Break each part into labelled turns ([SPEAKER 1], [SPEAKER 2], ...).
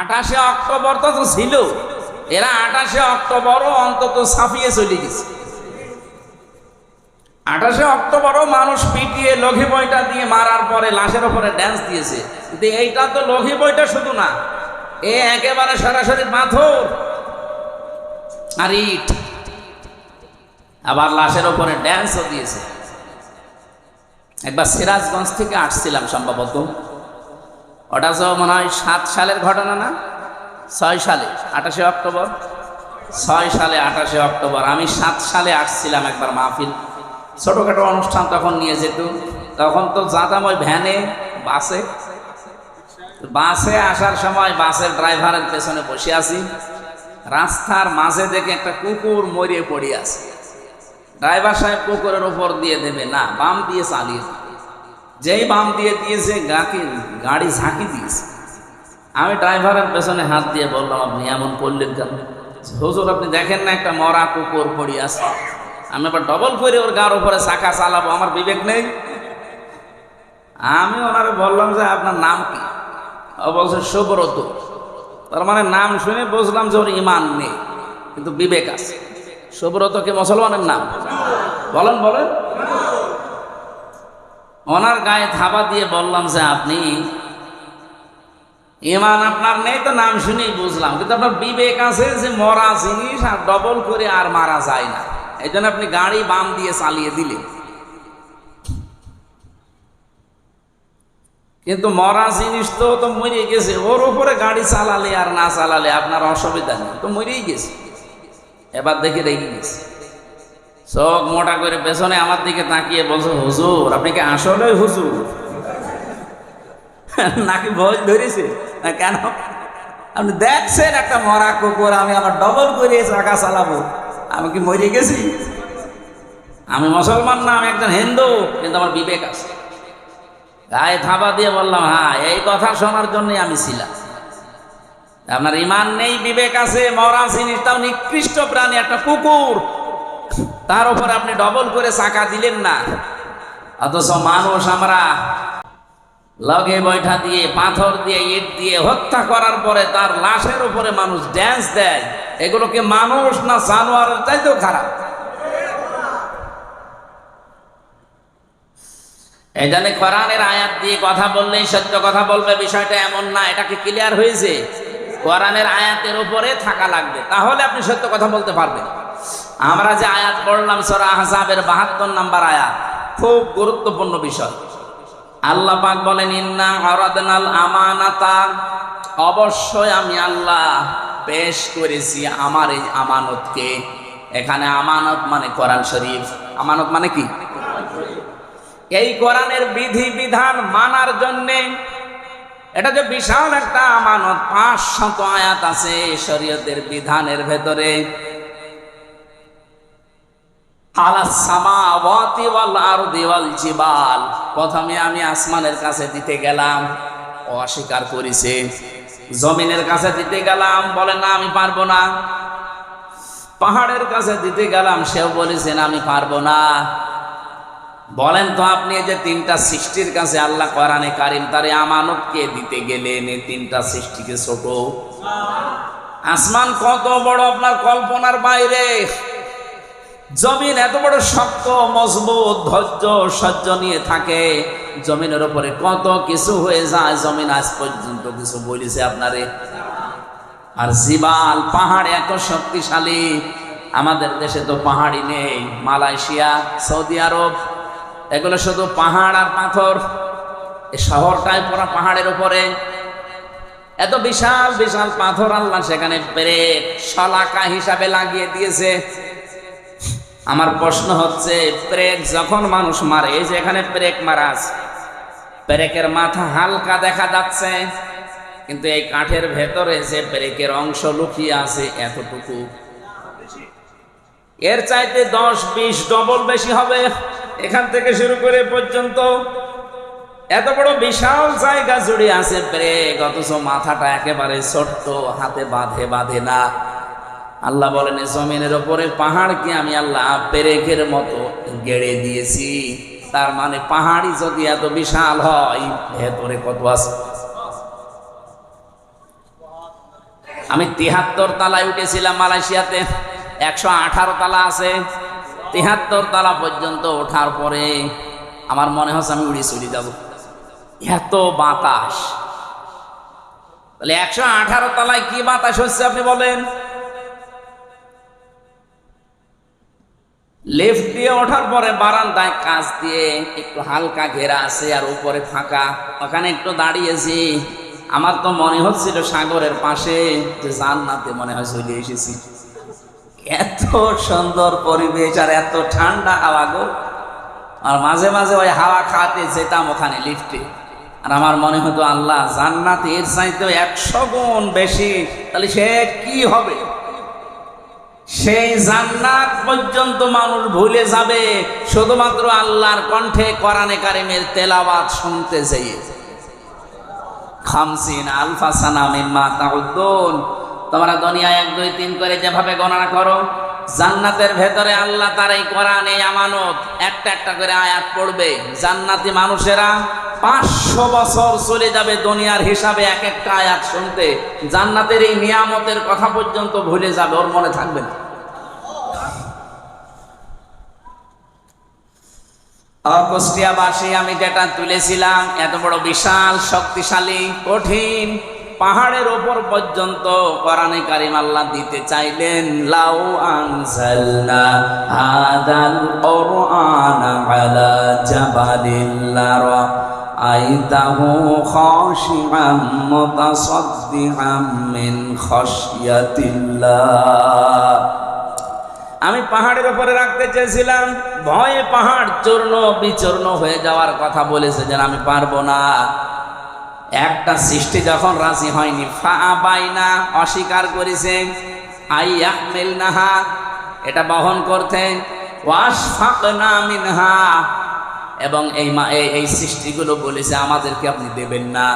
[SPEAKER 1] আঠাশে অক্টোবর তো ছিল। এরা আঠাশে অক্টোবরও অন্তত ছাপিয়ে চলে গেছে। আঠাশে অক্টোবরও মানুষ পিটিয়ে লঘি বইটা দিয়ে মারার পরে লাশের ওপরে ড্যান্স দিয়েছে। কিন্তু এইটা তো লঘি বইটা শুধু না, এ একেবারে সরাসরি পাথর আর ইট। আবার লাশের ওপরে ড্যান্সও দিয়েছে। একবার সিরাজগঞ্জ থেকে আসছিলাম সম্ভবত। ওটা তো মনে হয় সাত সালের ঘটনা না? ছয় সালে, আঠাশে অক্টোবর। ছয় সালে, আঠাশে অক্টোবর। আমি সাত সালে আসছিলাম একবার মাহফিল। ছোটোখাটো অনুষ্ঠান তখন নিয়ে যেত। তখন তো যাতাম ওই ভ্যানে, বাসে। বাসে আসার সময় বাসের ড্রাইভারের পেছনে বসে আছি। রাস্তার মাঝে দেখে একটা কুকুর মরিয়ে পড়ে আছে। ড্রাইভার সাহেব কুকুরের উপর দিয়ে দেবে, না, বাম দিয়ে চালিয়ে দেবে। যেই বাম দিয়ে দিয়েছে, গাকে গাড়ি ঝাঁকি দিয়েছে। আমি ড্রাইভারের পেছনে হাত দিয়ে বললাম, আপনি এমন করলেন কেন? হুজুর, আপনি দেখেন না একটা মরা কুকুর পড়ে আছে। আমি আবার ডবল করে ওর গার উপরে চাকা চালাবো, আমার বিবেক নেই। আমি ওনারে বললাম যে, আপনার নাম কি? ও বলছে, সুব্রত। তার মানে নাম শুনে বুঝলাম যে ওর ইমান নেই, কিন্তু বিবেক আছে। সুব্রত কি মুসলমানের নাম? বলেন বলেন। ওনার গায়ে থাবা দিয়ে বললাম যে, আপনি ইমান আপনার নেই তো নাম শুনেই বুঝলাম। কিন্তু আপনার বিবেক আছে যে মরা জিনিস আর ডবল করে আর মারা যায় না। এই জন্য আপনি গাড়ি বাম দিয়ে চালিয়ে দিলেন। কিন্তু মরা জিনিস তো তো মরে গেছে। ওর উপরে গাড়ি চালালে আর না চালালে আপনার অসুবিধা নেই। তো মরেই গেছে। এবার দেখে রেগে গেছে। চোখ মোটা করে পেছনে আমার দিকে তাকিয়ে বলছো, হুজুর, আপনি কি আসলে হুজুর? নাকি ভয় ধরেছে? না কেন? আপনি দেখছেন একটা মরা কুকুর, আমি আমার ডবল করে চাকা চালাবো। আমি কি মরে গেছি? আমি মুসলমান না, আমি একজন হিন্দু, কিন্তু আমার বিবেক আছে। গায়ে থাবা দিয়ে বললাম হ্যাঁ এই কথা শোনার জন্যই আমি ছিলাম। আপনার ইমান নেই, বিবেক আছে, মরা জিনিসটাও নিকৃষ্ট প্রাণী, একটা কুকুর। তার উপর আপনি ডবল করে চাকা দিলেন না। অথচ মানুষ আমরা লগে বৈঠা দিয়ে, পাথর দিয়ে, ইট দিয়ে হত্যা করার পরে তার লাশের উপরে মানুষ ড্যান্স দেয়। এগুলোকে মানুষ না জানোয়ারের চাইতেও খারাপ? এই জন্য কোরআনের আয়াত দিয়ে কথা বললেই সত্য কথা বলবে, বিষয়টা এমন না, এটা কি ক্লিয়ার হয়েছে? কোরআনের আয়াতের উপরে থাকা লাগবে, তাহলে আপনি সত্য কথা বলতে পারবেন। আমরা যে আয়াত পড়লাম সরা আহসাবের বাহাত্তর নাম্বার আয়াত, খুব গুরুত্বপূর্ণ বিষয়। আল্লাহ পাক বলেন, ইন্না আরাদনাল আমানাতা। অবশ্যই আমি আল্লাহ পেশ করেছি আমার এই আমানতকে। এখানে আমানত মানে কোরআন শরীফ। আমানত মানে কি? এই কোরআনের বিধি বিধান মানার জন্যে এটা যে বিশাল একটা আমানত পাঁচ শত আয়াত আছে শরীয়তের বিধানের ভেতরে। জিবাল। প্রথমে আমি আসমানের কাছে দিতে গেলাম। অস্বীকার করেছে। জমিনের কাছে দিতে গেলাম। বলে, না, আমি পারব না। পাহাড়ের কাছে দিতে গেলাম। সেও বলেছেন আমি পারব না। বলেন তো, আপনি যে তিনটা সৃষ্টির কাছে আল্লাহ কোরআনে কারিম, তারে আমানতকে দিতে গেলেন এই তিনটা সৃষ্টিকে ছোট? আসমান কত বড় আপনার কল্পনার বাইরে। জমিন এত বড় শক্ত, মজবুত, ধৈর্য, সহ্য নিয়ে থাকে। জমিনের উপরে কত কিছু হয়ে যায়, জমিন আজ পর্যন্ত কিছু বলেছে আপনারে। আর জিবাল, পাহাড় এত শক্তিশালী। আমাদের দেশে তো পাহাড়ই নেই, মালয়েশিয়া, সৌদি আরব, এগুলো শুধু পাহাড় আর পাথর। এই শহরটাই পড়া পাহাড়ের উপরে। এত বিশাল বিশাল পাথর আল্লাহ সেখানে ব্রেক, শলাকা হিসাবে লাগিয়ে দিয়েছে। আমার প্রশ্ন হচ্ছে ব্রেক যখন মানুষ মারে, এই যে এখানে প্রেক মারা আছে ব্রেকের মাথা হালকা দেখা যাচ্ছে, কিন্তু এই কাঠের ভেতরে যে ব্রেকের অংশ লুকিয়ে আছে এতটুকু। এর চাইতে দশ বিশ ডবল বেশি হবে এখান থেকে শুরু করে পর্যন্ত। এত বড় বিশাল জায়গা জুড়ে আছে ব্রেক অথচ মাথাটা একেবারে ছোট্ট, হাতে বাঁধে বাঁধে না। আল্লাহ বলেন, "এ জমিনের ওপরে পাহাড়কে আমি আল্লাহ পেরেকের মতো গেড়ে দিয়েছি। তার মানে পাহাড়ি যদি এত বিশাল হয়, ভেতরে কত আছে? আমি তিহাত্তর তালায় উঠেছিলাম মালয়েশিয়াতে, একশো আঠারো তালা আছে। তিহাত্তর তালা পর্যন্ত ওঠার পরে আমার মনে হচ্ছে আমি উড়ে চলে যাব। এত বাতাস। তাহলে একশো আঠারো তালায় কি বাতাস হচ্ছে আপনি বলেন? লেফট দিয়ে ওঠার পরে বারান্দায় কাজ দিয়ে একটু হালকা ঘেরা আছে আর উপরে ফাঁকা। ওখানে একটু দাঁড়িয়েছি। আমার তো মনে হচ্ছিল সাগরের পাশে যে জান্নাতে মনে হয় চলে এসেছি। এত সুন্দর পরিবেশ আর এত ঠান্ডা হাওয়া গো। আর মাঝে মাঝে ওই হাওয়া খাতে যেতাম ওখানে লিফটে। আর আমার মনে হতো, আল্লাহ, জান্নাত এর চাইতে একশো গুণ বেশি। তাহলে সে কি হবে? সেই জান্নাত পর্যন্ত মানুষ ভুলে যাবে, শুধুমাত্র আল্লাহর কণ্ঠে কোরআনে কারিমের তেলাওয়াত শুনতে যেয়ে। খামসিন আলফা সানা মিম্মা তাউদ্দুন। তোমরা দুনিয়া এক, দুই, তিন করে যেভাবে গণনা করো জান্নাতের ভেতরে আল্লাহ তার এই কোরআন, এই আমানত, একটা একটা করে আয়াত পড়বে। জান্নাতি মানুষেরা পাঁচশো বছর চলে যাবে দুনিয়ার হিসাবে এক একটা আয়াত শুনতে। জান্নাতের এই নিয়ামতের কথা পর্যন্ত ভুলে যাবে, ওর মনে থাকবে না। অকুষ্টিয়াবাসী, আমি যেটা তুলেছিলাম, এত বড় বিশাল, শক্তিশালী, কঠিন পাহাড়ের ওপর পর্যন্ত কোরআনে কারিম আল্লাহ দিতে চাইলেন, লাউ আনজালনা হাদাল কোরআন আলা আইতাহু মিন খাশিয়াতিল্লাহ। আমি পাহাড়ের উপরে রাখতে চেয়েছিলাম, ভয়ে পাহাড় চূর্ণ বিচূর্ণ হয়ে যাওয়ার কথা বলেছে যেন আমি পারব না। একটা সৃষ্টি যখন রাজি হয়নি ফা বাইনা অস্বীকার করেছে আই আহমেল নাহা এটা বহন করতে মিনহা, এবং এই মা, এই সৃষ্টিগুলো বলেছে, আমাদেরকে আপনি দেবেন না।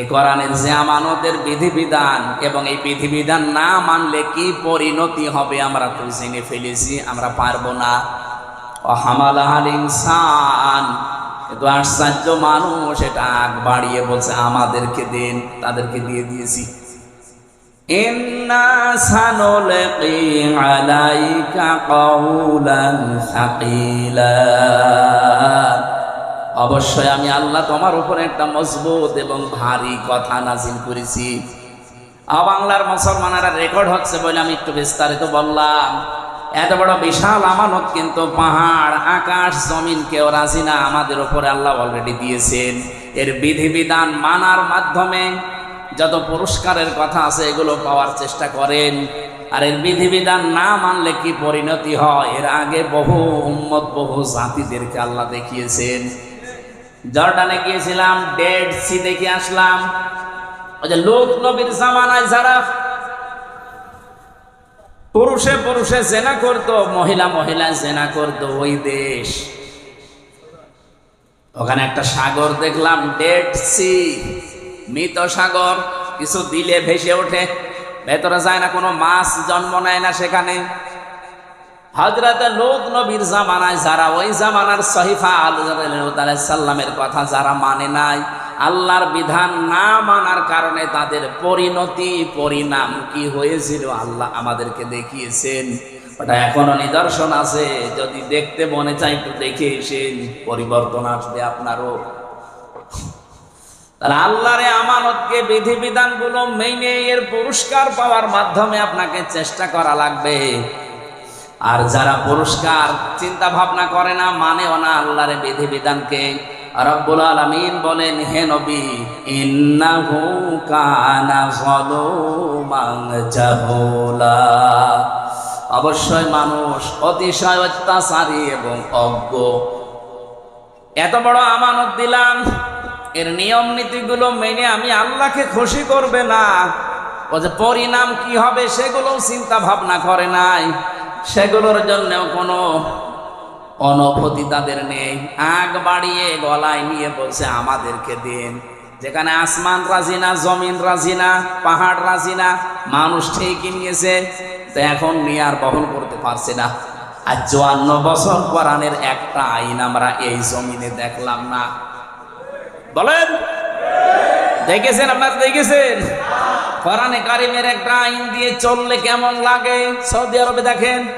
[SPEAKER 1] এ কোরআনের যে আমানতের বিধিবিধান এবং এই বিধিবিধান না মানলে কি পরিণতি হবে আমরা তো জেনে ফেলেছি, আমরা পারব না। ও হামালাহাল ইনসান কিন্তু আশ্চর্য মানুষ, এটা আগ বাড়িয়ে বলছে, আমাদেরকে দেন, তাদেরকে দিয়ে দিয়েছি। অবশ্যই আমি আল্লাহ তোমার উপরে একটা মজবুত এবং ভারী কথা নাজিল করেছি। বাংলার মুসলমানেরা রেকর্ড হচ্ছে বলে আমি একটু বিস্তারিত বললাম। এত বড় বিশাল আমানত কিন্তু পাহাড়, আকাশ, জমিন কেউ রাজি না। আমাদের উপরে আল্লাহ অলরেডি দিয়েছেন। এর বিধিবিধান মানার মাধ্যমে যত পুরস্কারের কথা আছে এগুলো পাওয়ার চেষ্টা করেন। আর এর বিধিবিধান না মানলে কি পরিণতি হয়? এর আগে বহু উম্মত, বহু জাতিদেরকে আল্লাহ দেখিয়েছেন। জর্ডানে গিয়েছিলাম, ডেড সি দেখে আসলাম। ওই যে লোক নবীর জামানায় যারা পুরুষে পুরুষে জেনা করত, মহিলা মহিলা জেনা করত ওই দেশ। ওখানে একটা সাগর দেখলাম ডেড সি মৃত সাগর, কিছু দিলে ভেসে ওঠে। ভেতরে যায় না, কোনো মাছ জন্ম নেয় না সেখানে। হজরতে লোক নবীর জামানায় যারা, ওই জামানার সহিফা আলু সাল্লামের কথা যারা মানে নাই আল্লাহর বিধান না মানার কারণে তাদের পরিণতি, পরিণাম কি হয়েছিল আল্লাহ আমাদেরকে দেখিয়েছেন। ওটা এখনও নিদর্শন আছে, যদি দেখতে মনে চাই একটু দেখে এসেন পরিবর্তন আসবে আপনারও। আল্লাহর এই আমানতকে বিধিবিধানগুলো মেনে এর পুরস্কার পাওয়ার মাধ্যমে আপনাকে চেষ্টা করা লাগবে। আর যারা পুরস্কার চিন্তা ভাবনা করে না, মানেও না আল্লাহর বিধিবিধানকে। রব্বুল আলামিন বলেন, হে নবী, ইন্নাহু কানা যালুমান জাহুলা। অবশ্যই মানুষ অতিশয় অত্যাচারী এবং অজ্ঞ। এত বড় আমানত দিলাম, এর নিয়ম নীতিগুলো মেনে আমি আল্লাহকে খুশি করবে না। ও যে পরিণাম কি হবে সেগুলো চিন্তা ভাবনা করে নাই। সেগুলোর জন্যও কোনো অনুভূতি তাদের নেই। আগ বাড়িয়ে গলায় নিয়ে বলছে, আমাদেরকে দিন। যেখানে আসমান রাজিনা জমিন রাজিনা পাহাড় রাজিনা মানুষ ঠিকই নিয়েছে। তো এখন নিয়ে আর বহন করতে পারছে না। আর চুয়ান্ন বছর কোরআনের একটা আইন আমরা এই জমিনে দেখলাম না। বলেন? দেখেছেন আপনারা? দেখেছেন? কোরআনে কারিমের একটা আইন দিয়ে চললে কেমন লাগে? সৌদি আরবে দেখেন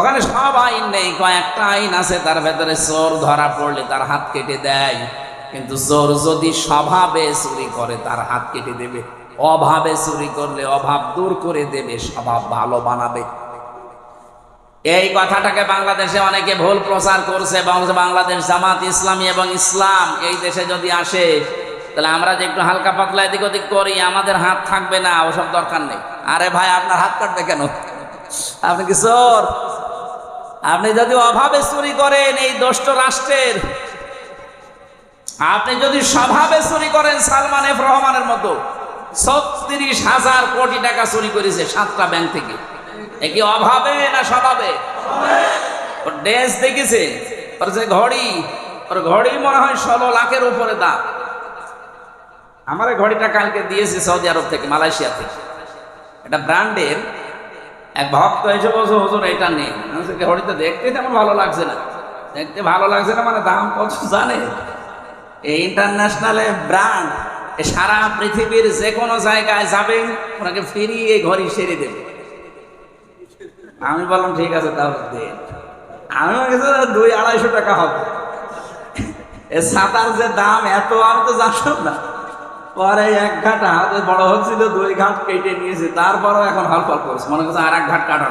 [SPEAKER 1] ওখানে সব আইন নেই, কয়েকটা আইন আছে, তার ভেতরে চোর ধরা পড়লে তার হাত কেটে দেয়। কিন্তু চোর যদি স্বভাবে চুরি করে, তার হাত কেটে দেবে। অভাবে চুরি করলে অভাব দূর করে দেবে, স্বভাব ভালো বানাবে। এই কথাটাকে বাংলাদেশে অনেকে ভুল প্রচার করছে বাংলাদেশ জামাত ইসলামী এবং ইসলাম এই দেশে যদি আসে, তাহলে আমরা যে একটু হালকা পাতলা এদিক ওদিক করি, আমাদের হাত থাকবে না, ওসব দরকার নেই। আরে ভাই, আপনার হাত কাটবে কেন? আপনি কি চোর? আপনি যদি অভাবে চুরি করেন এই দোষ্ট রাষ্ট্রের, আপনি যদি স্বভাবে চুরি করেন সালমান এফ রহমানের মতো, ছত্রিশ হাজার কোটি টাকা চুরি করেছে সাতটা ব্যাংক থেকে। এ কি অভাবে না স্বভাবে? ওর ড্রেস দেখেছে? ওর যে ঘড়ি, ওর ঘড়ি মনে হয় ষোলো লাখের উপরে দাম। আমার ঘড়িটা কালকে দিয়েছে সৌদি আরব থেকে, মালয়েশিয়া থেকে। এটা ব্র্যান্ডের এক ভক্ত এসে বলছে, হুজুর, এটা নেই। ঘড়িটা দেখতে তেমন ভালো লাগছে না। দেখতে ভালো লাগছে না মানে দাম কত জানে? এই ইন্টারন্যাশনালে ব্র্যান্ড সারা পৃথিবীর যে কোনো জায়গায় যাবেন, ওনাকে ফিরিয়ে ঘড়ি সেরে দেবে। আমি বললাম, ঠিক আছে, তাহলে দেন। আমি দুই আড়াইশো টাকা হবে। এ সাঁতার যে দাম, এত আমি তো জানতাম না। পরে এক ঘাট হাতে বড় হচ্ছিল, দুই ঘাট কেটে নিয়েছে, তারপরও এখন হালফাল ফল করছে। মনে করছে আর এক ঘাট কাটা